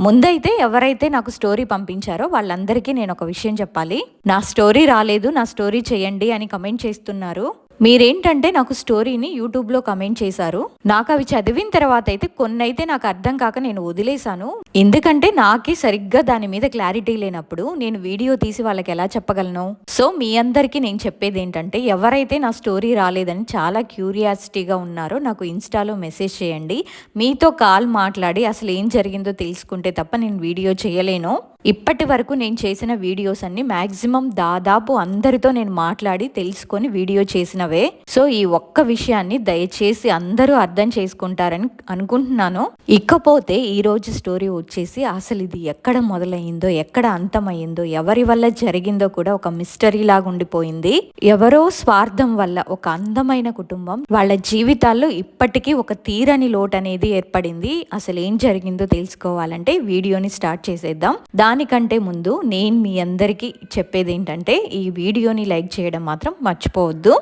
ముందైతే ఎవరైతే నాకు స్టోరీ పంపించారో వాళ్ళందరికీ నేను ఒక విషయం చెప్పాలి. నా స్టోరీ రాలేదు నా స్టోరీ చేయండి అని కమెంట్ చేస్తున్నారు. మీరేంటంటే నాకు స్టోరీని యూట్యూబ్లో కమెంట్ చేశారు. నాకు అవి చదివిన తర్వాత అయితే కొన్ని అయితే నాకు అర్థం కాక నేను వదిలేశాను. ఎందుకంటే నాకే సరిగ్గా దాని మీద క్లారిటీ లేనప్పుడు నేను వీడియో తీసి వాళ్ళకి ఎలా చెప్పగలను? సో మీ అందరికీ నేను చెప్పేది ఏంటంటే ఎవరైతే నా స్టోరీ రాలేదని చాలా క్యూరియాసిటీగా ఉన్నారో నాకు ఇన్స్టాలో మెసేజ్ చేయండి. మీతో కాల్ మాట్లాడి అసలు ఏం జరిగిందో తెలుసుకుంటే తప్ప నేను వీడియో చేయలేను. ఇప్పటి వరకు నేను చేసిన వీడియోస్ అన్ని మాక్సిమం దాదాపు అందరితో నేను మాట్లాడి తెలుసుకొని వీడియో చేసినవే. సో ఈ ఒక్క విషయాన్ని దయచేసి అందరూ అర్థం చేసుకుంటారని అనుకుంటున్నాను. ఇకపోతే ఈ రోజు స్టోరీ వచ్చేసి అసలు ఇది ఎక్కడ మొదలైందో ఎక్కడ అంతమైందో ఎవరి వల్ల జరిగిందో కూడా ఒక మిస్టరీ లాగా ఉండిపోయింది. ఎవరో స్వార్థం వల్ల ఒక అందమైన కుటుంబం వాళ్ళ జీవితాల్లో ఇప్పటికీ ఒక తీరని లోటు అనేది ఏర్పడింది. అసలు ఏం జరిగిందో తెలుసుకోవాలంటే వీడియోని స్టార్ట్ చేసేద్దాం. దానికంటే ముందు నేను మీ అందరికీ చెప్పేది ఏంటంటే ఈ వీడియోని లైక్ చేయడం మాత్రం మర్చిపోవద్దు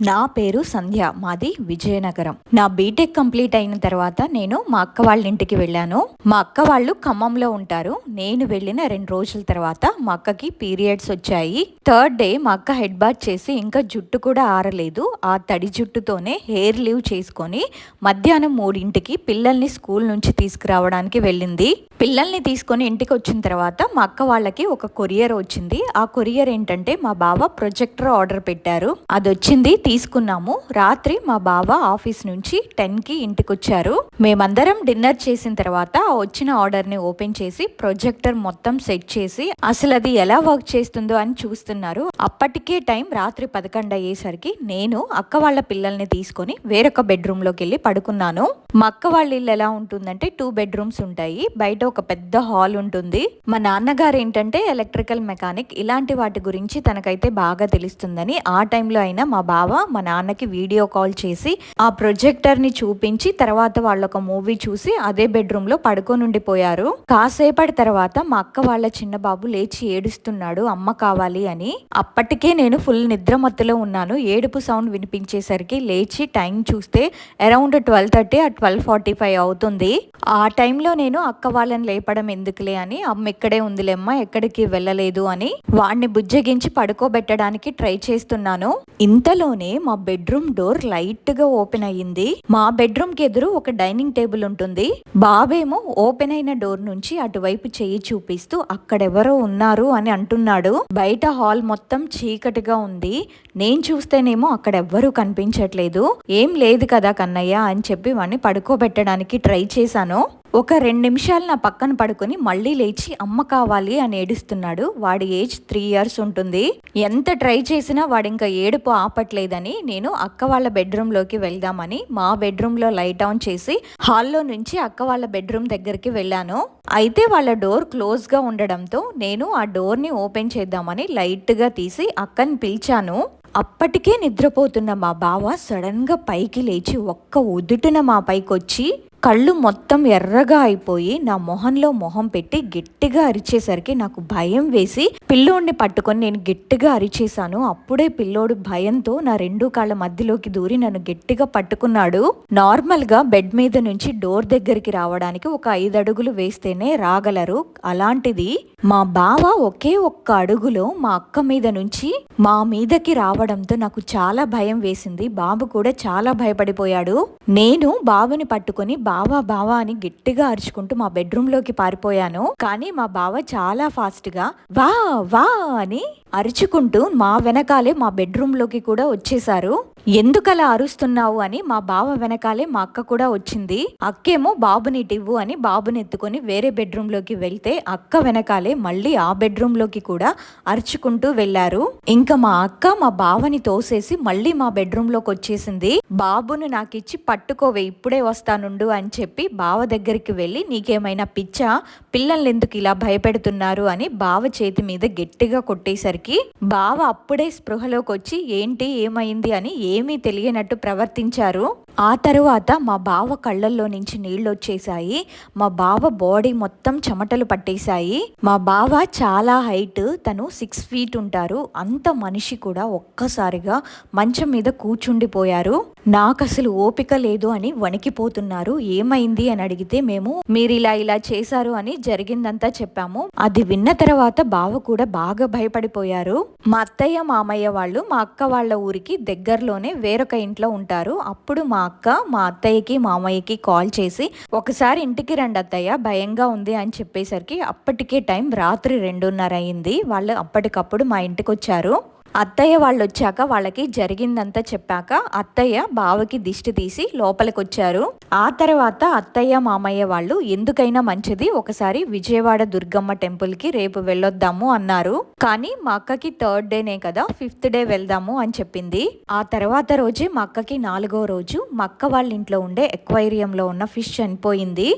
నా పేరు సంధ్య మాది విజయనగరం. నా బీటెక్ కంప్లీట్ అయిన తర్వాత నేను మా అక్క వాళ్ళ ఇంటికి వెళ్ళాను. మా అక్క వాళ్ళు ఖమ్మంలో ఉంటారు. నేను వెళ్ళిన రెండు రోజుల తర్వాత మా అక్కకి పీరియడ్స్ వచ్చాయి. థర్డ్ డే మా అక్క హెడ్ బాత్ చేసి ఇంకా జుట్టు కూడా ఆరలేదు. ఆ తడి జుట్టుతోనే హెయిర్ లీవ్ చేసుకొని మధ్యాహ్నం మూడింటికి పిల్లల్ని స్కూల్ నుంచి తీసుకురావడానికి వెళ్ళింది. పిల్లల్ని తీసుకొని ఇంటికి వచ్చిన తర్వాత మా అక్క వాళ్ళకి ఒక కొరియర్ వచ్చింది. ఆ కొరియర్ ఏంటంటే మా బావ ప్రొజెక్టర్ ఆర్డర్ పెట్టారు. అది వచ్చింది తీసుకున్నాము. రాత్రి మా బావ ఆఫీస్ నుంచి టెన్కి ఇంటికి వచ్చారు మేమందరం డిన్నర్ చేసిన తర్వాత వచ్చిన ఆర్డర్ని ఓపెన్ చేసి ప్రొజెక్టర్ మొత్తం సెట్ చేసి అసలు అది ఎలా వర్క్ చేస్తుందో అని చూస్తున్నారు. అప్పటికే టైం రాత్రి పదకొండు అయ్యేసరికి నేను అక్క వాళ్ళ పిల్లల్ని తీసుకొని వేరొక బెడ్రూమ్లోకి వెళ్ళి పడుకున్నాను. మా అక్క వాళ్ళ ఇల్లు ఎలా ఉంటుందంటే టూ బెడ్రూమ్స్ ఉంటాయి. బయట ఒక పెద్ద హాల్ ఉంటుంది. మా నాన్నగారు ఏంటంటే ఎలక్ట్రికల్ మెకానిక్ ఇలాంటి వాటి గురించి తనకైతే బాగా తెలుస్తుందని ఆ టైంలో అయినా మా బావ మా నాన్నకి వీడియో కాల్ చేసి ఆ ప్రొజెక్టర్ని చూపించి తర్వాత వాళ్ళ ఒక మూవీ చూసి అదే బెడ్రూమ్లో పడుకొని ఉండిపోయారు కాసేపటి తర్వాత మా అక్క వాళ్ళ చిన్న బాబు లేచి ఏడుస్తున్నాడు అమ్మ కావాలి అని. అప్పటికే నేను ఫుల్ నిద్రమత్తులో ఉన్నాను. ఏడుపు సౌండ్ వినిపించేసరికి లేచి టైం చూస్తే అరౌండ్ ట్వెల్వ్ థర్టీ ఆ ట్వెల్వ్ ఫార్టీ ఫైవ్ అవుతుంది. ఆ టైంలో నేను అక్క వాళ్ళని లేపడం ఎందుకులే అని అమ్మ ఇక్కడే ఉందిలేమ్మ ఎక్కడికి వెళ్ళలేదు అని వాడిని బుజ్జగించి పడుకోబెట్టడానికి ట్రై చేస్తున్నాను. ఇంతలోనే మా బెడ్రూమ్ డోర్ లైట్గా ఓపెన్ అయ్యింది. మా బెడ్రూమ్కి ఎదురు ఒక డైనింగ్ టేబుల్ ఉంటుంది. బాబేమో ఓపెన్ అయిన డోర్ నుంచి అటువైపు చేయి చూపిస్తూ అక్కడెవరో ఉన్నారు అని అంటున్నాడు. బయట హాల్ మొత్తం చీకటిగా ఉంది. నేను చూస్తేనేమో అక్కడ ఎవ్వరూ కనిపించట్లేదు. ఏం లేదు కదా కన్నయ్య అని చెప్పి వాడిని పడుకోబెట్టడానికి ట్రై చేశాను. ఒక రెండు నిమిషాలు నా పక్కన పడుకొని మళ్ళీ లేచి అమ్మ కావాలి అని ఏడుస్తున్నాడు. వాడి ఏజ్ త్రీ ఇయర్స్ ఉంటుంది. ఎంత ట్రై చేసినా వాడు ఇంకా ఏడుపు ఆపట్లేదని నేను అక్క వాళ్ళ బెడ్రూమ్లోకి వెళ్దామని మా బెడ్రూమ్లో లైట్ ఆన్ చేసి హాల్లో నుంచి అక్క వాళ్ళ బెడ్రూమ్ దగ్గరికి వెళ్ళాను. అయితే వాళ్ళ డోర్ క్లోజ్గా ఉండడంతో నేను ఆ డోర్ని ఓపెన్ చేద్దామని లైట్గా తీసి అక్కని పిలిచాను. అప్పటికే నిద్రపోతున్న మా బావ సడన్గా పైకి లేచి ఒక్క ఉదుటిన మా పైకి వచ్చి కళ్ళు మొత్తం ఎర్రగా అయిపోయి నా మొహంలో మొహం పెట్టి గట్టిగా అరిచేసరికి నాకు భయం వేసి పిల్లోడిని పట్టుకొని నేను గట్టిగా అరిచేశాను. అప్పుడే పిల్లోడు భయంతో నా రెండు కాళ్ళ మధ్యలోకి దూరి నన్ను గట్టిగా పట్టుకున్నాడు. నార్మల్గా బెడ్ మీద నుంచి డోర్ దగ్గరికి రావడానికి ఒక ఐదు అడుగులు వేస్తేనే రాగలరు. అలాంటిది మా బావ ఒకే ఒక్క అడుగులో మా అక్క మీద నుంచి మా మీదకి రావడంతో నాకు చాలా భయం వేసింది. బాబు కూడా చాలా భయపడిపోయాడు. నేను బాబుని పట్టుకొని బావా బావా అని గట్టిగా అరుచుకుంటూ మా బెడ్రూమ్లోకి పారిపోయాను. కానీ మా బావ చాలా ఫాస్ట్గా వా వా అని అరుచుకుంటూ మా వెనకాలే మా బెడ్రూమ్లోకి కూడా వచ్చేసారు. ఎందుకలా అరుస్తున్నావు అని మా బావ వెనకాలే మా అక్క కూడా వచ్చింది. అక్కేమో బాబుని ఇవ్వు అని బాబుని ఎత్తుకొని వేరే బెడ్రూమ్లోకి వెళ్తే అక్క వెనకాలే మళ్ళీ ఆ బెడ్రూమ్లోకి కూడా అరుచుకుంటూ వెళ్ళారు ఇంకా మా అక్క మా బావని తోసేసి మళ్ళీ మా బెడ్రూమ్లోకి వచ్చేసింది. బాబును నాకిచ్చి పట్టుకోవే ఇప్పుడే వస్తానుండు అని చెప్పి బావ దగ్గరికి వెళ్ళి నీకేమైనా పిచ్చా? పిల్లల్ని ఎందుకు ఇలా భయపెడుతున్నారు? అని బావ చేతి మీద గట్టిగా కొట్టేసరికి బావ అప్పుడే స్పృహలోకి వచ్చి ఏంటి? ఏమైంది? అని ఏమీ తెలియనట్టు ప్రవర్తించారు. ఆ తరువాత మా బావ కళ్ళల్లో నుంచి నీళ్ళు వచ్చేసాయి మా బావ బాడీ మొత్తం చెమటలు పట్టేశాయి. మా బావ చాలా హైట్ తను సిక్స్ ఫీట్ ఉంటారు. అంత మనిషి కూడా ఒక్కసారిగా మంచం మీద కూర్చుండిపోయారు. నాకు అసలు ఓపిక లేదు అని వణికిపోతున్నారు. ఏమైంది అని అడిగితే మేము మీరు ఇలా ఇలా చేశారు అని జరిగిందంతా చెప్పాము. అది విన్న తర్వాత బావ కూడా బాగా భయపడిపోయారు. మా అత్తయ్య మామయ్య వాళ్ళు మా అక్క వాళ్ళ ఊరికి దగ్గరలోనే వేరొక ఇంట్లో ఉంటారు. అప్పుడు మా అక్క మా అత్తయ్యకి మామయ్యకి కాల్ చేసి ఒకసారి ఇంటికి రండి అత్తయ్య భయంగా ఉంది అని చెప్పేసరికి అప్పటికే టైం రాత్రి రెండున్నర అయింది. వాళ్ళు అప్పటికప్పుడు మా ఇంటికి వచ్చారు అత్తయ్య వాళ్ళు వచ్చాక వాళ్ళకి జరిగిందంతా చెప్పాక అత్తయ్య బావకి దిష్టి తీసి లోపలికి వచ్చారు ఆ తర్వాత అత్తయ్య మామయ్య వాళ్ళు ఎందుకైనా మంచిది ఒకసారి విజయవాడ దుర్గమ్మ టెంపుల్కి రేపు వెళ్ళొద్దాము అన్నారు. కానీ మా అక్కకి థర్డ్ డేనే కదా ఫిఫ్త్ డే వెళ్దాము అని చెప్పింది. ఆ తర్వాత రోజే మా అక్కకి నాలుగో రోజు మా అక్క వాళ్ళ ఇంట్లో ఉండే ఎక్వైరియంలో ఉన్న ఫిష్ చనిపోయింది.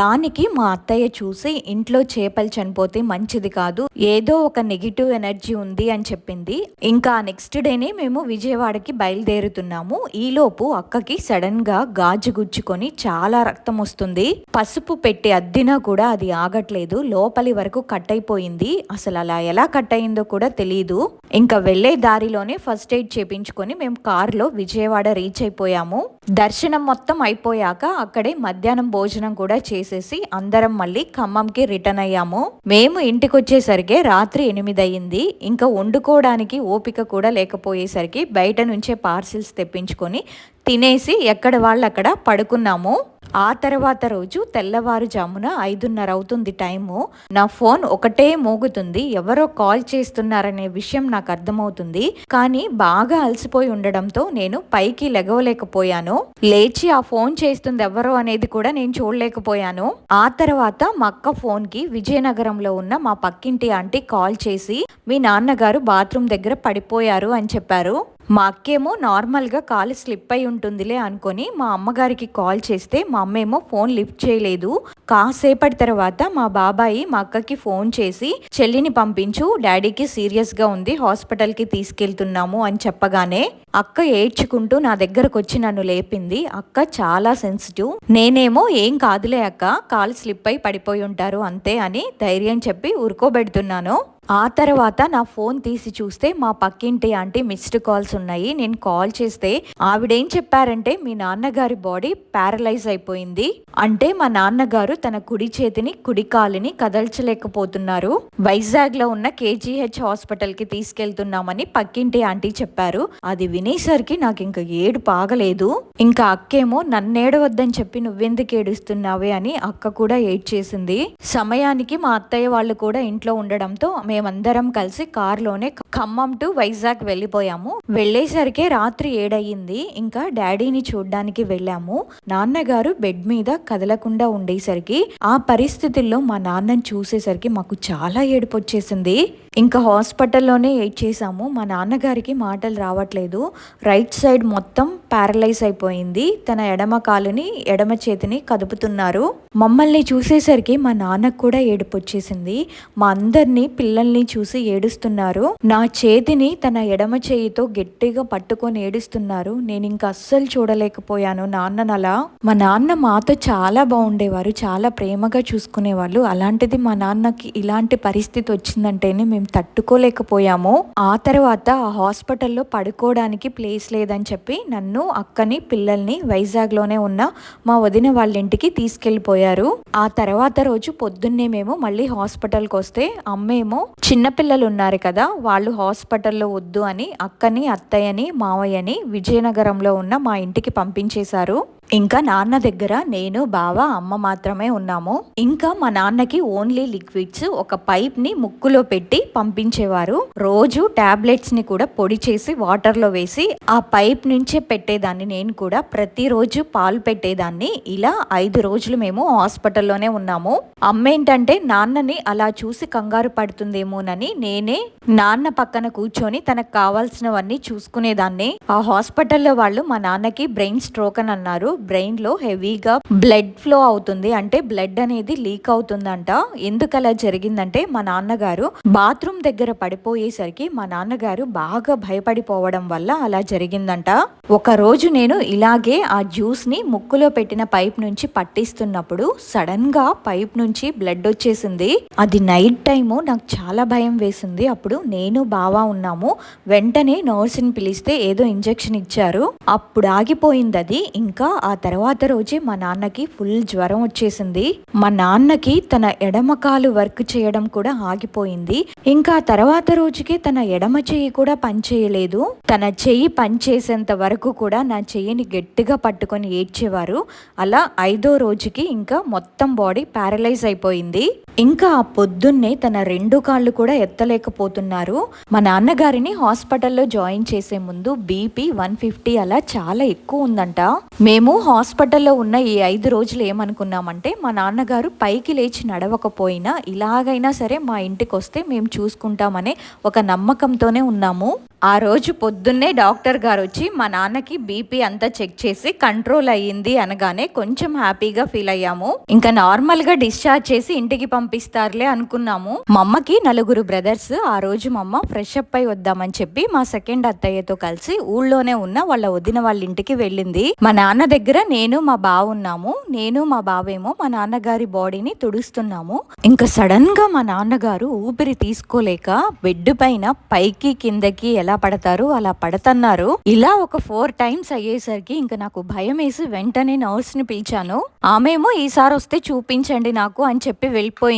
దానికి మా అత్తయ్య చూసి ఇంట్లో చేపలు చనిపోతే మంచిది కాదు ఏదో ఒక నెగిటివ్ ఎనర్జీ ఉంది అని చెప్పింది. ఇంకా నెక్స్ట్ డేనే మేము విజయవాడకి బయలుదేరుతున్నాము. ఈలోపు అక్కకి సడన్గా గాజు గుచ్చుకొని చాలా రక్తం వస్తుంది. పసుపు పెట్టి అద్దినా కూడా అది ఆగట్లేదు. లోపలి వరకు కట్ అయిపోయింది. అసలు అలా ఎలా కట్ అయిందో కూడా తెలియదు ఇంకా వెళ్ళే దారిలోనే ఫస్ట్ ఎయిడ్ చేపించుకొని మేము కారులో విజయవాడ రీచ్ అయిపోయాము. దర్శనం మొత్తం అయిపోయాక అక్కడే మధ్యాహ్నం భోజనం కూడా చేసేసి అందరం మళ్ళీ ఖమ్మంకి రిటర్న్ అయ్యాము. మేము ఇంటికి వచ్చేసరికి రాత్రి ఎనిమిది అయ్యింది. ఇంకా వండుకోవడానికి ఓపిక కూడా లేకపోయేసరికి బయట నుంచే పార్సిల్స్ తెప్పించుకొని తినేసి ఎక్కడ వాళ్ళు అక్కడ పడుకున్నాము. ఆ తర్వాత రోజు తెల్లవారుజామున ఐదున్నర అవుతుంది టైము. నా ఫోన్ ఒకటే మోగుతుంది. ఎవరో కాల్ చేస్తున్నారనే విషయం నాకు అర్థమవుతుంది. కానీ బాగా అలసిపోయి ఉండడంతో నేను పైకి లెగవలేకపోయాను. లేచి ఆ ఫోన్ చేస్తుంది ఎవరో అనేది కూడా నేను చూడలేకపోయాను. ఆ తర్వాత మా అక్క ఫోన్కి విజయనగరంలో ఉన్న మా పక్కింటి ఆంటీ కాల్ చేసి మీ నాన్నగారు బాత్రూమ్ దగ్గర పడిపోయారు అని చెప్పారు. మా అక్కేమో నార్మల్గా కాలు స్లిప్ అయి ఉంటుందిలే అనుకొని మా అమ్మగారికి కాల్ చేస్తే మా అమ్మేమో ఫోన్ లిఫ్ట్ చేయలేదు. కాసేపటి తర్వాత మా బాబాయి మా అక్కకి ఫోన్ చేసి చెల్లిని పంపించు డాడీకి సీరియస్గా ఉంది హాస్పిటల్కి తీసుకెళ్తున్నాము అని చెప్పగానే అక్క ఏడ్చుకుంటూ నా దగ్గరకు వచ్చి నన్ను లేపింది. అక్క చాలా సెన్సిటివ్. నేనేమో ఏం కాదులే అక్క కాలు స్లిప్ అయి పడిపోయి ఉంటారు అంతే అని ధైర్యం చెప్పి ఉరుకోబెడుతున్నాను ఆ తర్వాత నా ఫోన్ తీసి చూస్తే మా పక్కింటి ఆంటీ మిస్డ్ కాల్స్ ఉన్నాయి. నేను కాల్ చేస్తే ఆవిడేం చెప్పారంటే మీ నాన్నగారి బాడీ ప్యారలైజ్ అయిపోయింది. అంటే మా నాన్నగారు తన కుడి చేతిని కుడి కాలిని కదల్చలేకపోతున్నారు. వైజాగ్లో ఉన్న కేజీహెచ్ హాస్పిటల్కి తీసుకెళ్తున్నామని పక్కింటి ఆంటీ చెప్పారు. అది వినేసరికి నాకు ఇంకా ఏడు పాగలేదు ఇంకా అక్కేమో నన్నేడవద్దని చెప్పి నువ్వెందుకు ఏడుస్తున్నావే? అని అక్క కూడా ఏడ్చేసింది. సమయానికి మా అత్తయ్య వాళ్ళు కూడా ఇంట్లో ఉండడంతో మేమందరం కలిసి కార్లోనే ఖమ్మం టు వైజాగ్ వెళ్ళిపోయాము. వెళ్ళేసరికి రాత్రి ఏడయింది ఇంకా డాడీని చూడ్డానికి వెళ్ళాము. నాన్నగారు బెడ్ మీద కదలకుండా ఉండేసరికి ఆ పరిస్థితుల్లో మా నాన్నని చూసేసరికి మాకు చాలా ఏడుపు వచ్చేసింది ఇంకా హాస్పిటల్లోనే ఎయిట్ చేసాము మా నాన్నగారికి మాటలు రావట్లేదు. రైట్ సైడ్ మొత్తం ప్యారలైజ్ అయిపోయింది. తన ఎడమ కాలుని ఎడమ చేతిని కదుపుతున్నారు. మమ్మల్ని చూసేసరికి మా నాన్నకు కూడా ఏడుపు వచ్చేసింది మా అందరినీ పిల్లల్ని చూసి ఏడుస్తున్నారు. నా చేతిని తన ఎడమ చేయితో గట్టిగా పట్టుకొని ఏడుస్తున్నారు. నేను ఇంకా అస్సలు చూడలేకపోయాను నాన్ననలా. మా నాన్న మాతో చాలా బాగుండేవారు. చాలా ప్రేమగా చూసుకునేవాళ్ళు. అలాంటిది మా నాన్నకి ఇలాంటి పరిస్థితి వచ్చిందంటేనే మేము తట్టుకోలేకపోయాము ఆ తర్వాత ఆ హాస్పిటల్లో పడుకోవడానికి ప్లేస్ లేదని చెప్పి నన్ను అక్కని పిల్లల్ని వైజాగ్లోనే ఉన్న మా వదిన వాళ్ళ ఇంటికి తీసుకెళ్ళిపోయారు. ఆ తర్వాత రోజు పొద్దున్నే మేము మళ్ళీ హాస్పిటల్కి వస్తే అమ్మేమో చిన్నపిల్లలు ఉన్నారు కదా వాళ్ళు హాస్పిటల్లో వద్దు అని అక్కని అత్తయ్యని మావయ్యని విజయనగరంలో ఉన్న మా ఇంటికి పంపించేశారు. ఇంకా నాన్న దగ్గర నేను బావ అమ్మ మాత్రమే ఉన్నాము. ఇంకా మా నాన్నకి ఓన్లీ లిక్విడ్స్ ఒక పైప్ని ముక్కులో పెట్టి పంపించేవారు. రోజు టాబ్లెట్స్ని కూడా పొడి చేసి వాటర్లో వేసి ఆ పైప్ నుంచే పెట్టేదాన్ని నేను కూడా. ప్రతిరోజు పాలు పెట్టేదాన్ని. ఇలా ఐదు రోజులు మేము హాస్పిటల్లోనే ఉన్నాము. అమ్మ ఏంటంటే నాన్నని అలా చూసి కంగారు పడుతుందేమోనని నేనే నాన్న పక్కన కూర్చొని తనకు కావాల్సినవన్నీ చూసుకునేదాన్ని. ఆ హాస్పిటల్లో వాళ్ళు మా నాన్నకి బ్రెయిన్ స్ట్రోక్ అని అన్నారు. బ్రెయిన్లో హెవీగా బ్లడ్ ఫ్లో అవుతుంది. అంటే బ్లడ్ అనేది లీక్ అవుతుందంట. ఎందుకు అలా జరిగిందంటే మా నాన్నగారు బాత్రూమ్ దగ్గర పడిపోయేసరికి మా నాన్నగారు బాగా భయపడిపోవడం వల్ల అలా జరిగిందంట. ఒక రోజు నేను ఇలాగే ఆ జ్యూస్ని ముక్కులో పెట్టిన పైప్ నుంచి పట్టిస్తున్నప్పుడు సడన్గా పైప్ నుంచి బ్లడ్ వచ్చేసింది. అది నైట్ టైము నాకు చాలా భయం వేసింది. అప్పుడు నేను బావా ఉన్నాము. వెంటనే నర్స్ని పిలిస్తే ఏదో ఇంజెక్షన్ ఇచ్చారు. అప్పుడు ఆగిపోయింది అది. ఇంకా ఆ తర్వాత రోజే మా నాన్నకి ఫుల్ జ్వరం వచ్చేసింది. మా నాన్నకి తన ఎడమకాలు వర్క్ చేయడం కూడా ఆగిపోయింది. ఇంకా ఆ తర్వాత రోజుకి తన ఎడమ చెయ్యి కూడా పనిచేయలేదు తన చెయ్యి పనిచేసేంత వరకు కూడా నా చెయ్యిని గట్టిగా పట్టుకొని ఏడ్చేవారు. అలా ఐదో రోజుకి ఇంకా మొత్తం బాడీ ప్యారలైజ్ అయిపోయింది. ఇంకా ఆ పొద్దున్నే తన రెండు కాళ్ళు కూడా ఎత్తలేకపోతున్నారు. మా నాన్నగారిని హాస్పిటల్లో జాయిన్ చేసే ముందు బీపీ వన్ ఫిఫ్టీ అలా చాలా ఎక్కువ ఉందంట. మేము హాస్పిటల్లో ఉన్న ఈ ఐదు రోజులు ఏమనుకున్నామంటే మా నాన్నగారు పైకి లేచి నడవకపోయినా ఇలాగైనా సరే మా ఇంటికి వస్తే మేము చూసుకుంటామనే ఒక నమ్మకంతోనే ఉన్నాము. ఆ రోజు పొద్దున్నే డాక్టర్ గారు వచ్చి మా నాన్నకి బీపీ అంతా చెక్ చేసి కంట్రోల్ అయ్యింది అనగానే కొంచెం హ్యాపీగా ఫీల్ అయ్యాము. ఇంకా నార్మల్గా డిశ్చార్జ్ చేసి ఇంటికి పంపిస్తారులే అనుకున్నాము. మా అమ్మకి నలుగురు బ్రదర్స్ ఆ రోజు మా అమ్మ ఫ్రెష్ అప్ అయి వద్దామని చెప్పి మా సెకండ్ అత్తయ్యతో కలిసి ఊళ్ళోనే ఉన్న వాళ్ళ వదిన వాళ్ళ ఇంటికి వెళ్ళింది. మా నాన్న దగ్గర నేను మా బావ ఉన్నాము. నేను మా బావేమో మా నాన్నగారి బాడీని తుడుస్తున్నాము. ఇంకా సడన్గా మా నాన్నగారు ఊపిరి తీసుకోలేక బెడ్ పైన పైకి కిందకి ఎలా పడతారు అలా పడతన్నారు. ఇలా ఒక ఫోర్ టైమ్స్ అయ్యేసరికి ఇంకా నాకు భయం వేసి వెంటనే నర్స్ని పిలిచాను. ఆమెమో ఈసారి వస్తే చూపించండి నాకు అని చెప్పి వెళ్ళిపోయింది.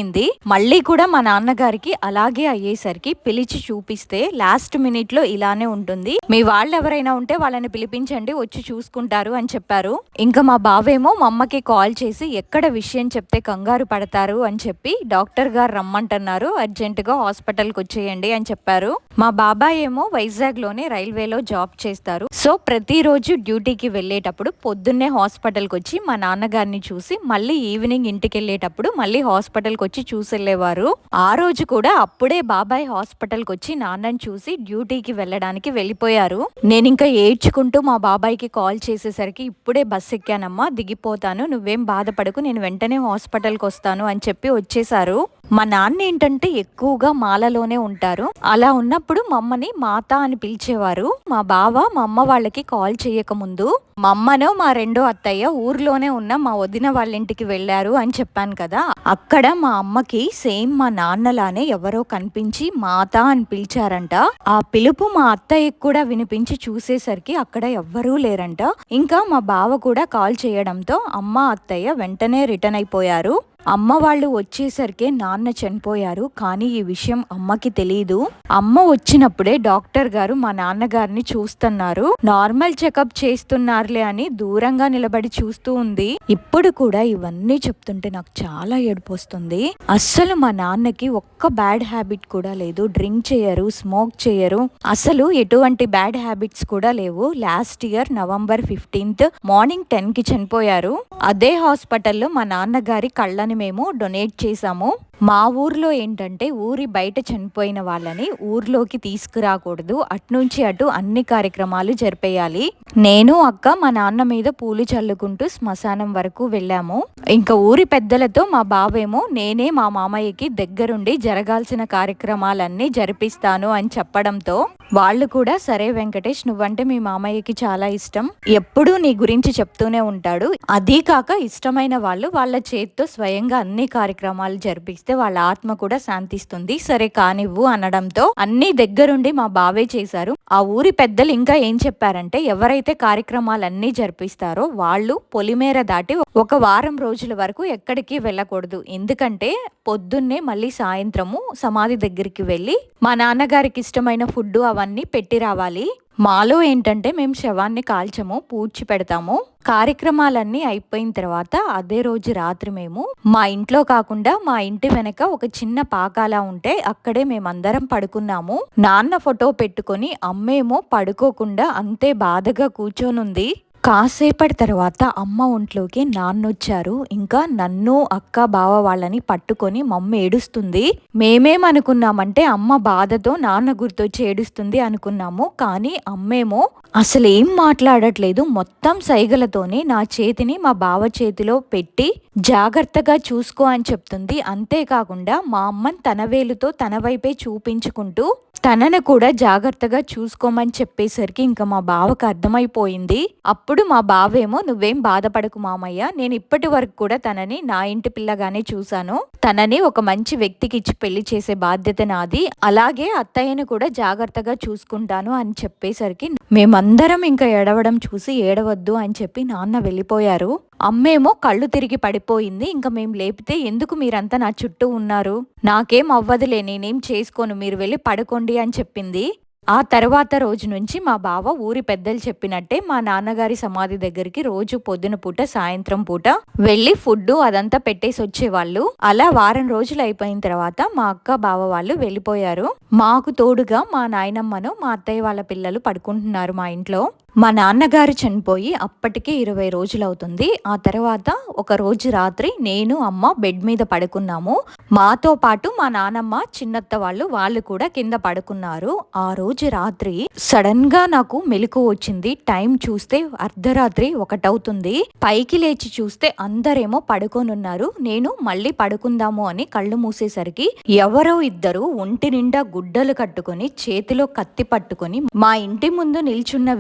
మళ్ళీ కూడా మా నాన్నగారికి అలాగే అయ్యేసరికి పిలిచి చూపిస్తే లాస్ట్ మినిట్లో ఇలానే ఉంటుంది. మీ వాళ్ళు ఎవరైనా ఉంటే వాళ్ళని పిలిపించండి వచ్చి చూసుకుంటారు అని చెప్పారు. ఇంకా మా బావేమో మా అమ్మకి కాల్ చేసి ఎక్కడ విషయం చెప్తే కంగారు పడతారు అని చెప్పి డాక్టర్ గారు రమ్మంటున్నారు. అర్జెంట్గా హాస్పిటల్కి వచ్చేయండి అని చెప్పారు. మా బాబాయ్ ఏమో వైజాగ్లోనే రైల్వేలో జాబ్ చేస్తారు. సో ప్రతిరోజు డ్యూటీకి వెళ్ళేటప్పుడు పొద్దున్నే హాస్పిటల్కి వచ్చి మా నాన్నగారిని చూసి మళ్ళీ ఈవినింగ్ ఇంటికి వెళ్ళేటప్పుడు మళ్ళీ హాస్పిటల్కి వచ్చి చూసెళ్ళేవారు. ఆ రోజు కూడా అప్పుడే బాబాయ్ హాస్పిటల్కి వచ్చి నాన్నని చూసి డ్యూటీకి వెళ్ళడానికి వెళ్ళిపోయారు. నేను ఇంకా ఏడ్చుకుంటూ మా బాబాయ్కి కాల్ చేసేసరికి ఇప్పుడే బస్ ఎక్కానమ్మా దిగిపోతాను నువ్వేం బాధపడకు నేను వెంటనే హాస్పిటల్కి వస్తాను అని చెప్పి వచ్చేసారు. మా నాన్న ఏంటంటే ఎక్కువగా మాలలోనే ఉంటారు. అలా ఉన్నప్పుడు మమ్మని మాత అని పిలిచేవారు. మా బావ మా అమ్మ వాళ్ళకి కాల్ చేయకముందు మా అమ్మను మా రెండో అత్తయ్య ఊర్లోనే ఉన్న మా వదిన వాళ్ళ ఇంటికి వెళ్ళారు అని చెప్పాను కదా. అక్కడ మా అమ్మకి సేమ్ మా నాన్నలానే ఎవరో కనిపించి మాత అని పిలిచారంట. ఆ పిలుపు మా అత్తయ్యకి కూడా వినిపించి చూసేసరికి అక్కడ ఎవ్వరూ లేరంట. ఇంకా మా బావ కూడా కాల్ చేయడంతో అమ్మ అత్తయ్య వెంటనే రిటర్న్ అయిపోయారు. అమ్మ వాళ్ళు వచ్చేసరికి నాన్న చనిపోయారు. కానీ ఈ విషయం అమ్మకి తెలియదు అమ్మ వచ్చినప్పుడే డాక్టర్ గారు మా నాన్నగారిని చూస్తున్నారు. నార్మల్ చెకప్ చేస్తున్నారులే అని దూరంగా నిలబడి చూస్తూ ఉంది. ఇప్పుడు కూడా ఇవన్నీ చెప్తుంటే నాకు చాలా ఏడుపు వస్తుంది అస్సలు మా నాన్నకి ఒక్క బ్యాడ్ హ్యాబిట్ కూడా లేదు. డ్రింక్ చేయరు స్మోక్ చేయరు. అసలు ఎటువంటి బ్యాడ్ హ్యాబిట్స్ కూడా లేవు. Last year November fifteenth morning టెన్కి చనిపోయారు. అదే హాస్పిటల్లో మా నాన్నగారి కళ్ళని మేము డొనేట్ చేసాము మా ఊర్లో ఏంటంటే ఊరి బయట చనిపోయిన వాళ్ళని ఊర్లోకి తీసుకురాకూడదు. అట్నుంచి అటు అన్ని కార్యక్రమాలు జరిపేయాలి. నేను అక్క మా నాన్న మీద పూలు చల్లుకుంటూ శ్మశానం వరకు వెళ్ళాము. ఇంకా ఊరి పెద్దలతో మా బావేమో నేనే మా మామయ్యకి దగ్గరుండి జరగాల్సిన కార్యక్రమాలన్నీ జరిపిస్తాను అని చెప్పడంతో వాళ్ళు కూడా సరే వెంకటేష్ నువ్వంటే మీ మామయ్యకి చాలా ఇష్టం. ఎప్పుడూ నీ గురించి చెప్తూనే ఉంటాడు. అదీ కాక ఇష్టమైన వాళ్ళు వాళ్ళ చేతితో స్వయంగా అన్ని కార్యక్రమాలు జరిపిస్తే వాళ్ళ ఆత్మ కూడా శాంతిస్తుంది. సరే కానివ్వు అనడంతో అన్ని దగ్గరుండి మా బావే చేశారు. ఆ ఊరి పెద్దలు ఇంకా ఏం చెప్పారంటే ఎవరైతే కార్యక్రమాలన్నీ జరిపిస్తారో వాళ్ళు పొలిమేర దాటి ఒక వారం రోజుల వరకు ఎక్కడికి వెళ్ళకూడదు. ఎందుకంటే పొద్దున్నే మళ్ళీ సాయంత్రము సమాధి దగ్గరికి వెళ్ళి మా నాన్నగారికి ఇష్టమైన ఫుడ్ అవన్నీ పెట్టి రావాలి. మాలో ఏంటంటే మేము శవాన్ని కాల్చము పూడ్చి పెడతాము. కార్యక్రమాలన్నీ అయిపోయిన తర్వాత అదే రోజు రాత్రి మేము మా ఇంట్లో కాకుండా మా ఇంటి వెనక ఒక చిన్న పాకాలా ఉంటే అక్కడే మేమందరం పడుకున్నాము. నాన్న ఫోటో పెట్టుకొని అమ్మేమో పడుకోకుండా అంతే బాధగా కూర్చోనుంది. కాసేపటి తర్వాత అమ్మ ఒంట్లోకి నాన్నొచ్చారు. ఇంకా నన్ను అక్క బావ వాళ్ళని పట్టుకొని మమ్మ ఏడుస్తుంది. మేమేమనుకున్నామంటే అమ్మ బాధతో నాన్న గుర్తొచ్చి ఏడుస్తుంది అనుకున్నాము. కానీ అమ్మేమో అసలు ఏం మాట్లాడట్లేదు. మొత్తం సైగలతోనే నా చేతిని మా బావ చేతిలో పెట్టి జాగ్రత్తగా చూసుకో అని చెప్తుంది. అంతేకాకుండా మా అమ్మని తన వేలుతో తన వైపే చూపించుకుంటూ తనను కూడా జాగ్రత్తగా చూసుకోమని చెప్పేసరికి ఇంకా మా బావకు అర్థమైపోయింది. అప్పుడు మా బావేమో నువ్వేం బాధపడకు మామయ్య. నేను ఇప్పటి వరకు కూడా తనని నా ఇంటి పిల్లగానే చూశాను. తనని ఒక మంచి వ్యక్తికి ఇచ్చి పెళ్ళి చేసే బాధ్యత నాది. అలాగే అత్తయ్యను కూడా జాగ్రత్తగా చూసుకుంటాను అని చెప్పేసరికి మేమందరం ఇంకా ఏడవడం చూసి ఏడవద్దు అని చెప్పి నాన్న వెళ్ళిపోయారు. అమ్మేమో కళ్ళు తిరిగి పడిపోయింది. ఇంకా మేము లేపితే ఎందుకు మీరంతా నా చుట్టూ ఉన్నారు? నాకేం అవ్వదులే నేనేం చేసుకోను మీరు వెళ్ళి పడుకోండి అని చెప్పింది. ఆ తర్వాత రోజు నుంచి మా బావ ఊరి పెద్దలు చెప్పినట్టే మా నాన్నగారి సమాధి దగ్గరికి రోజు పొద్దున పూట సాయంత్రం పూట వెళ్ళి ఫుడ్ అదంతా పెట్టేసి వచ్చేవాళ్ళు. అలా వారం రోజులు అయిపోయిన తర్వాత మా అక్క బావ వాళ్ళు వెళ్ళిపోయారు. మాకు తోడుగా మా నాయనమ్మను మా అత్తయ్య వాళ్ళ పిల్లలు పడుకుంటున్నారు మా ఇంట్లో. మా నాన్నగారు చనిపోయి అప్పటికే ఇరవై రోజులు అవుతుంది ఆ తర్వాత ఒక రోజు రాత్రి నేను అమ్మ బెడ్ మీద పడుకున్నాము. మాతో పాటు మా నానమ్మ చిన్నత్త వాళ్ళు వాళ్ళు కూడా కింద పడుకున్నారు. ఆ రోజు రాత్రి సడన్గా నాకు మెలకు వచ్చింది. టైం చూస్తే అర్ధరాత్రి ఒకటవుతుంది. పైకి లేచి చూస్తే అందరేమో పడుకోనున్నారు. నేను మళ్ళీ పడుకుందాము అని కళ్ళు మూసేసరికి ఎవరో ఇద్దరు ఒంటి నిండా గుడ్డలు కట్టుకొని చేతిలో కత్తి పట్టుకొని మా ఇంటి ముందు నిల్చున్న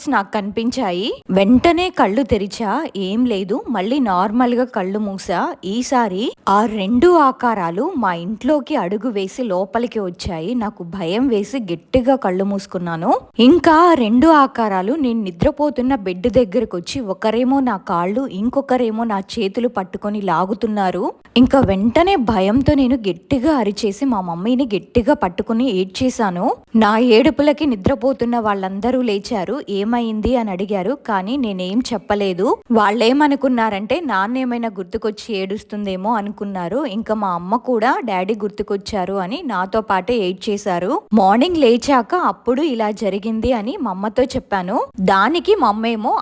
విజువల్స్ నాకు కనిపించాయి. వెంటనే కళ్ళు తెరిచా. ఏం లేదు. మళ్ళీ నార్మల్గా కళ్ళు మూసా. ఈసారి ఆ రెండు ఆకారాలు మా ఇంట్లోకి అడుగు వేసి లోపలికి వచ్చాయి. నాకు భయం వేసి గట్టిగా కళ్ళు మూసుకున్నాను. ఇంకా రెండు ఆకారాలు నేను నిద్రపోతున్న బెడ్ దగ్గరకు వచ్చి ఒకరేమో నా కాళ్ళు ఇంకొకరేమో నా చేతులు పట్టుకొని లాగుతున్నారు. ఇంకా వెంటనే భయంతో నేను గట్టిగా అరిచేసి మా మమ్మీని గట్టిగా పట్టుకుని ఏడ్చేశాను. నా ఏడుపులకి నిద్రపోతున్న వాళ్ళందరూ లేచారు. ఏమైంది అని అడిగారు కానీ నేనేం చెప్పలేదు. వాళ్ళేమనుకున్నారంటే నాన్నేమైనా గుర్తుకొచ్చి ఏడుస్తుందేమో అనుకున్నారు. ఇంకా మా అమ్మ కూడా డాడీ గుర్తుకొచ్చారు అని నాతో పాటే ఏడ్చేశారు. మార్నింగ్ లేచాక అప్పుడు ఇలా జరిగింది అని మా అమ్మతో చెప్పాను. దానికి మా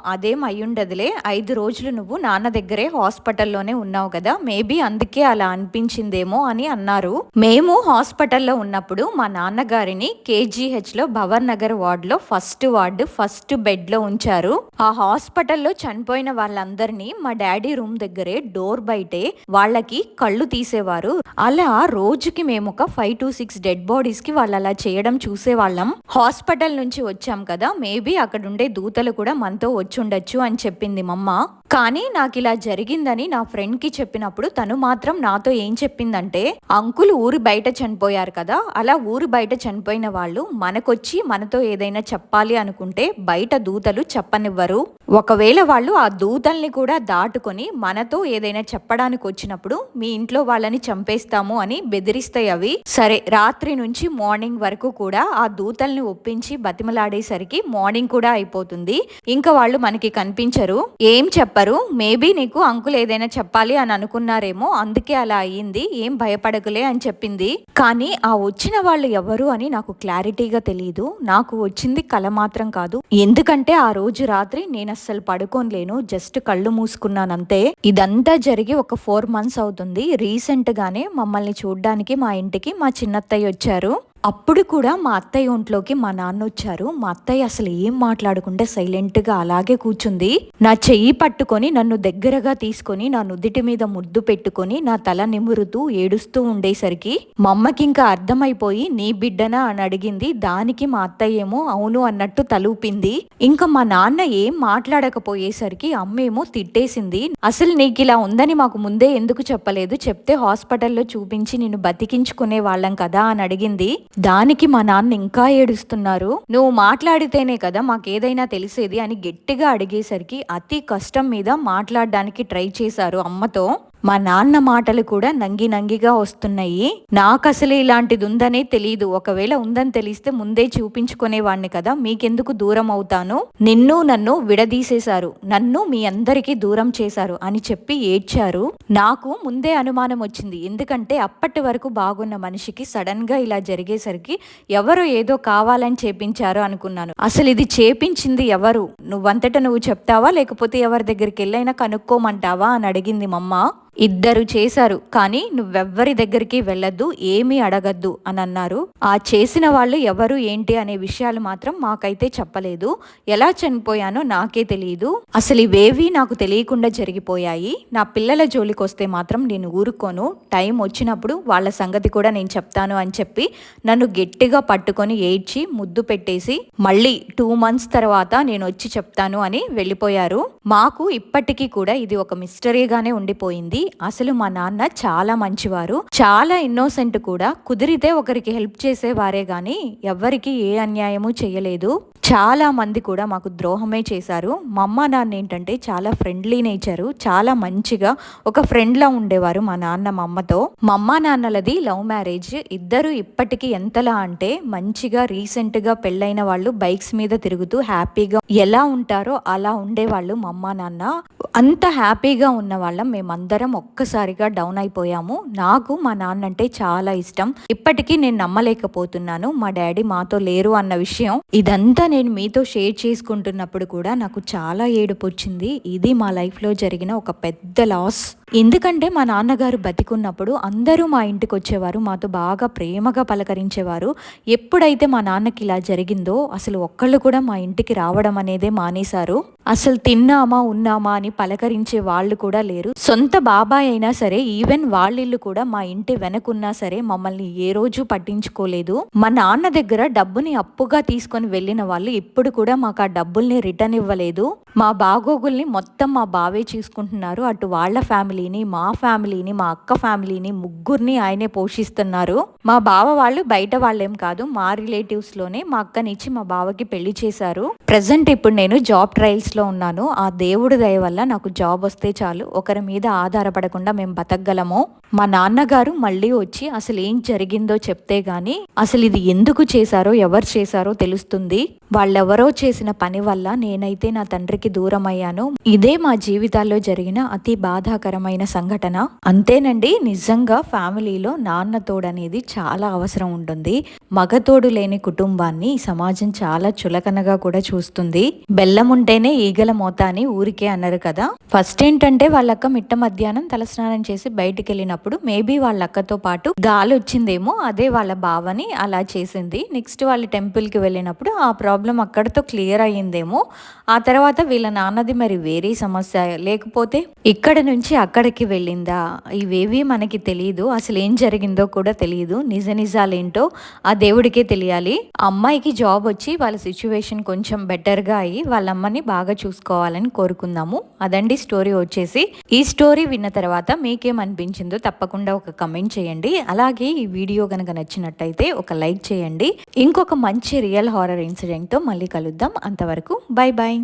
అదేం అయ్యుండదులే ఐదు రోజులు నువ్వు నాన్న దగ్గరే హాస్పిటల్లోనే ఉన్నావు కదా మేబీ అందుకే అలా అనిపించిందేమో అని అన్నారు. మేము హాస్పిటల్లో ఉన్నప్పుడు మా నాన్నగారిని కేజీహెచ్లో భవన్ నగర్ వార్డ్లో ఫస్ట్ వార్డు ఫస్ట్ బెడ్లో ఉంచారు. ఆ హాస్పిటల్లో చనిపోయిన వాళ్ళందరినీ మా డాడీ రూమ్ దగ్గరే డోర్ బయటే వాళ్ళకి కళ్ళు తీసేవారు. అలా రోజుకి మేము ఒక ఫైవ్ టు సిక్స్ డెడ్ బాడీస్కి వాళ్ళు అలా చేయడం చూసేవాళ్ళం. హాస్పిటల్ నుంచి వచ్చాం కదా మేబీ అక్కడ ఉండే దూతలు కూడా మనతో వచ్చుండొచ్చు అని చెప్పింది మమ్మ. కానీ నాకు ఇలా జరిగిందని నా ఫ్రెండ్కి చెప్పినప్పుడు తను మాత్రం నాతో ఏం చెప్పిందంటే అంకుల్ ఊరు బయట చనిపోయారు కదా అలా ఊరు బయట చనిపోయిన వాళ్ళు మనకొచ్చి మనతో ఏదైనా చెప్పాలి అనుకుంటే బయట దూతలు చెప్పనివ్వరు. ఒకవేళ వాళ్ళు ఆ దూతల్ని కూడా దాటుకొని మనతో ఏదైనా చెప్పడానికి వచ్చినప్పుడు మీ ఇంట్లో వాళ్ళని చంపేస్తాము అని బెదిరిస్తాయి అవి సరే రాత్రి నుంచి మార్నింగ్ వరకు కూడా ఆ దూతల్ని ఒప్పించి బతిమలాడేసరికి మార్నింగ్ కూడా అయిపోతుంది. ఇంకా వాళ్ళు మనకి కనిపించరు. ఏం చెప్పరు. మేబీ నీకు అంకుల్ ఏదైనా చెప్పాలి అని అనుకున్నారేమో అందుకే అలా అయ్యింది. ఏం భయపడకులే అని చెప్పింది. కానీ ఆ వచ్చిన వాళ్ళు ఎవరు అని నాకు క్లారిటీగా తెలియదు నాకు వచ్చింది కల మాత్రం కాదు. ఎందుకంటే ఆ రోజు రాత్రి నేను అస్సలు పడుకోలేను జస్ట్ కళ్ళు మూసుకున్నానంతే. ఇదంతా జరిగి ఒక ఫోర్ మంత్స్ అవుతుంది. రీసెంట్ గానే మమ్మల్ని చూడ్డానికి మా ఇంటికి మా చిన్నత్తయ్య వచ్చారు. అప్పుడు కూడా మా అత్తయ్య ఒంట్లోకి మా నాన్న వచ్చారు. మా అత్తయ్య అసలు ఏం మాట్లాడకుండా సైలెంట్గా అలాగే కూర్చుంది. నా చెయ్యి పట్టుకొని నన్ను దగ్గరగా తీసుకొని నా నుదుటి మీద ముద్దు పెట్టుకొని నా తల నిమురుతూ ఏడుస్తూ ఉండేసరికి మా అమ్మకి ఇంకా అర్థమైపోయి నీ బిడ్డనా? అని అడిగింది. దానికి మా అత్తయ్య ఏమో అవును అన్నట్టు తలూపింది. ఇంకా మా నాన్న ఏం మాట్లాడకపోయేసరికి అమ్మేమో తిట్టేసింది. అసలు నీకు ఇలా ఉందని మాకు ముందే ఎందుకు చెప్పలేదు? చెప్తే హాస్పిటల్లో చూపించి నిన్ను బతికించుకునే వాళ్ళం కదా అని అడిగింది. దానికి మా నాన్న ఇంకా ఏడుస్తున్నారు. నువ్వు మాట్లాడితేనే కదా మాకేదైనా తెలిసేది అని గట్టిగా అడిగేసరికి అతి కష్టం మీద మాట్లాడడానికి ట్రై చేశారు అమ్మతో. మా నాన్న మాటలు కూడా నంగి నంగిగా వస్తున్నాయి. నాకు అసలు ఇలాంటిది ఉందనే తెలియదు ఒకవేళ ఉందని తెలిస్తే ముందే చూపించుకునేవాణ్ణి కదా. మీకెందుకు దూరం అవుతాను? నిన్ను నన్ను విడదీసేశారు. నన్ను మీ అందరికీ దూరం చేశారు అని చెప్పి ఏడ్చారు. నాకు ముందే అనుమానం వచ్చింది. ఎందుకంటే అప్పటి వరకు బాగున్న మనిషికి సడన్గా ఇలా జరిగేసరికి ఎవరు ఏదో కావాలని చేపించారు అనుకున్నాను. అసలు ఇది చేపించింది ఎవరు? నువ్వంతట నువ్వు చెప్తావా? లేకపోతే ఎవరి దగ్గరికి వెళ్ళైనా కనుక్కోమంటావా? అని అడిగింది మమ్మ. ఇద్దరు చేశారు కానీ నువ్వెవ్వరి దగ్గరికి వెళ్ళొద్దు ఏమీ అడగద్దు అని అన్నారు. ఆ చేసిన వాళ్ళు ఎవరు ఏంటి అనే విషయాలు మాత్రం మాకైతే చెప్పలేదు. ఎలా చనిపోయానో నాకే తెలియదు అసలు ఇవేవి నాకు తెలియకుండా జరిగిపోయాయి. నా పిల్లల జోలికి వస్తే మాత్రం నేను ఊరుకోను. టైం వచ్చినప్పుడు వాళ్ళ సంగతి కూడా నేను చెప్తాను అని చెప్పి నన్ను గట్టిగా పట్టుకొని ఏడ్చి ముద్దు పెట్టేసి మళ్ళీ టూ మంత్స్ తర్వాత నేను వచ్చి చెప్తాను అని వెళ్ళిపోయారు. మాకు ఇప్పటికీ కూడా ఇది ఒక మిస్టరీగానే ఉండిపోయింది. అసలు మా నాన్న చాలా మంచివారు. చాలా ఇన్నోసెంట్ కూడా. కుదిరితే ఒకరికి హెల్ప్ చేసేవారే గాని ఎవ్వరికి ఏ అన్యాయము చేయలేదు. చాలా మంది కూడా మాకు ద్రోహమే చేశారు. మా అమ్మ నాన్న ఏంటంటే చాలా ఫ్రెండ్లీ నేచరు చాలా మంచిగా ఒక ఫ్రెండ్లా ఉండేవారు మా నాన్న మా అమ్మతో. మా అమ్మ నాన్నలది లవ్ మ్యారేజ్. ఇద్దరు ఇప్పటికీ ఎంతలా అంటే మంచిగా రీసెంట్గా పెళ్ళైన వాళ్ళు బైక్స్ మీద తిరుగుతూ హ్యాపీగా ఎలా ఉంటారో అలా ఉండేవాళ్ళు మా అమ్మ నాన్న. అంత హ్యాపీగా ఉన్న వాళ్ళం మేమందరం ఒక్కసారిగా డౌన్ అయిపోయాము. నాకు మా నాన్న అంటే చాలా ఇష్టం. ఇప్పటికీ నేను నమ్మలేకపోతున్నాను. మా డాడీ మాతో లేరు అన్న విషయం. ఇదంతా నేను మీతో షేర్ చేసుకుంటున్నప్పుడు కూడా నాకు చాలా ఏడుపు వచ్చింది ఇది మా లైఫ్లో జరిగిన ఒక పెద్ద లాస్. ఎందుకంటే మా నాన్నగారు బతికున్నప్పుడు అందరూ మా ఇంటికి వచ్చేవారు మాతో బాగా ప్రేమగా పలకరించేవారు. ఎప్పుడైతే మా నాన్నకి ఇలా జరిగిందో అసలు ఒక్కళ్ళు కూడా మా ఇంటికి రావడం అనేదే మానేశారు. అసలు తిన్నామా ఉన్నామా అని పలకరించే వాళ్ళు కూడా లేరు. సొంత బాబాయ్ అయినా సరే ఈవెన్ వాళ్ళిల్లు కూడా మా ఇంటి వెనకున్నా సరే మమ్మల్ని ఏ రోజు పట్టించుకోలేదు. మా నాన్న దగ్గర డబ్బుని అప్పుగా తీసుకొని వెళ్ళిన వాళ్ళు ఇప్పుడు కూడా మాకు ఆ డబ్బుల్ని రిటర్న్ ఇవ్వలేదు. మా బాగోగుల్ని మొత్తం మా బావే చూసుకుంటున్నారు. అటు వాళ్ళ ఫ్యామిలీని మా ఫ్యామిలీని మా అక్క ఫ్యామిలీని ముగ్గురిని ఆయనే పోషిస్తున్నారు. మా బావ వాళ్ళు బయట వాళ్ళేం కాదు మా రిలేటివ్స్లోనే మా అక్కనిచ్చి మా బావకి పెళ్ళి చేశారు. ప్రజెంట్ ఇప్పుడు నేను జాబ్ ట్రయల్స్లో ఉన్నాను. ఆ దేవుడి దయ వల్ల నాకు జాబ్ వస్తే చాలు. ఒకరి మీద ఆధారపడకుండా మేము బతకగలము. మా నాన్నగారు మళ్ళీ వచ్చి అసలు ఏం జరిగిందో చెప్తే గాని అసలు ఇది ఎందుకు చేశారో ఎవరు చేశారో తెలుస్తుంది. వాళ్ళెవరో చేసిన పని వల్ల నేనైతే నా తండ్రికి దూరం అయ్యాను ఇదే మా జీవితాల్లో జరిగిన అతి బాధాకరమైన సంఘటన. అంతేనండి నిజంగా ఫ్యామిలీలో నాన్న తోడనేది చాలా అవసరం ఉంటుంది. మగతోడు లేని కుటుంబాన్ని సమాజం చాలా చులకనగా కూడా చూస్తుంది. బెల్లం ఉంటేనే ఈగల మోత అని ఊరికే అన్నారు కదా. ఫస్ట్ ఏంటంటే వాళ్ళక్క మిట్ట మధ్యాహ్నం తలస్నానం చేసి బయటికి వెళ్ళినప్పుడు మేబీ వాళ్ళ అక్కతో పాటు గాలి వచ్చిందేమో అదే వాళ్ళ బావని అలా చేసింది. నెక్స్ట్ వాళ్ళు టెంపుల్కి వెళ్ళినప్పుడు ఆ ప్రాబ్లం అక్కడితో క్లియర్ అయ్యిందేమో ఆ తర్వాత వీళ్ళ నాన్నది మరి వేరే సమస్య. లేకపోతే ఇక్కడ నుంచి అక్కడికి వెళ్ళిందా? ఇవేవి మనకి తెలియదు అసలు ఏం జరిగిందో కూడా తెలియదు నిజ నిజాలేంటో ఆ దేవుడికే తెలియాలి. అమ్మాయికి జాబ్ వచ్చి వాళ్ళ సిచ్యువేషన్ కొంచెం బెటర్గా అయ్యి వాళ్ళ అమ్మని బాగా చూసుకోవాలని కోరుకుందాము. అదండి స్టోరీ వచ్చేసి. ఈ స్టోరీ విన్న తర్వాత మీకేమనిపించిందో తప్పకుండా ఒక కమెంట్ చేయండి. అలాగే ఈ వీడియో కనుక నచ్చినట్టయితే ఒక లైక్ చేయండి. ఇంకొక మంచి రియల్ హారర్ ఇన్సిడెంట్తో వీడియోతో మళ్ళీ కలుద్దాం. అంతవరకు బాయ్ బాయ్